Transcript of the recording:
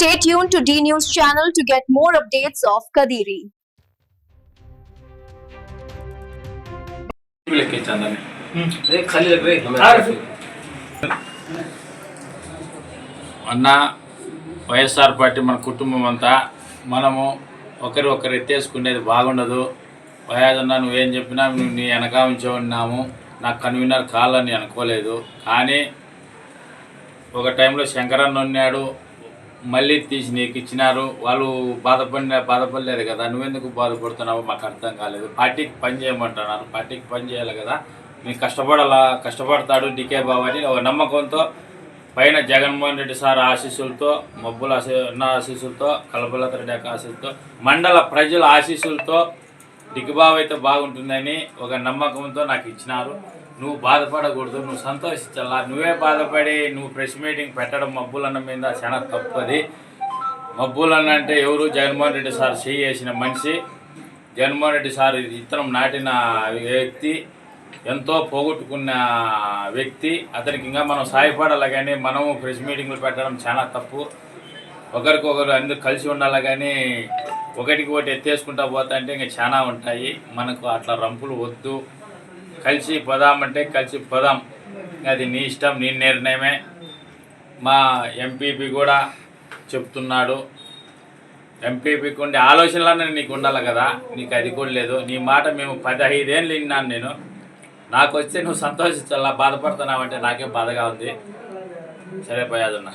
Stay tuned to D News channel to get more updates of Kadiri. అన్న YSR party మన కుటుంబం అంతా మనము ఒకరి ఒకరు ఎత్తేసుకునేది బాగుండదు. వయాదన్నా నువ్వేం చెప్పినా నువ్వు నీ వెనక ఉంచే ఉన్నాము. నాకు కన్వీనర్ కావాలని అనుకోలేదు. కానీ ఒక టైంలో శంకరన్న ఉన్నాడు. మళ్ళీ తీసి నీకు ఇచ్చినారు వాళ్ళు బాధపడిన బాధపడలేరు కదా నువ్వెందుకు బాధపడుతున్నావు మాకు అర్థం కాలేదు. పార్టీకి పని చేయమంటున్నారు. పార్టీకి పని చేయాలి కదా. నీకు కష్టపడాలా కష్టపడతాడు డికే బాబు అని ఒక నమ్మకంతో పైన జగన్మోహన్ రెడ్డి సార్ ఆశీస్సులతో మబ్బుల ఆశీ అన్న ఆశీస్సులతో కల్పలత రెడ్డి ఆశీస్సులతో మండల ప్రజల ఆశీస్సులతో డిగ్బాబు అయితే బాగుంటుందని ఒక నమ్మకంతో నాకు ఇచ్చినారు. నువ్వు బాధపడకూడదు నువ్వు సంతోషించాలా? నువ్వే బాధపడి నువ్వు ప్రెస్ మీటింగ్ పెట్టడం మబ్బులన్న మీద చాలా తప్పది. మబ్బులన్న అంటే ఎవరు? జగన్మోహన్ రెడ్డి సార్ చేయి వేసిన మనిషి. జగన్మోహన్ రెడ్డి సార్ ఇతరం నాటిన వ్యక్తి ఎంతో పోగొట్టుకున్న వ్యక్తి. అతనికి ఇంకా మనం సాయపడాలి కానీ మనము ప్రెస్ మీటింగ్లు పెట్టడం చాలా తప్పు. ఒకరికొకరు అందరూ కలిసి ఉండాలి కానీ ఒకటికి ఒకటి ఎత్తేసుకుంటా పోతా అంటే ఇంకా చాలా ఉంటాయి. మనకు అట్లా రంపులు వద్దు. కలిసి పోదామంటే కలిసి పోదాం. అది నీ ఇష్టం నీ నిర్ణయమే. మా ఎంపీపీ కూడా చెప్తున్నాడు. ఎంపీపీకి ఉండే ఆలోచనలన్నీ నీకు ఉండాలి కదా. నీకు అది కూడా లేదు. నీ మాట మేము పదహైదేళ్ళు విన్నాను నేను. నాకు వస్తే నువ్వు సంతోషించాలా. బాధపడుతున్నావంటే నాకే బాధగా ఉంది. సరే పోయాదన్నా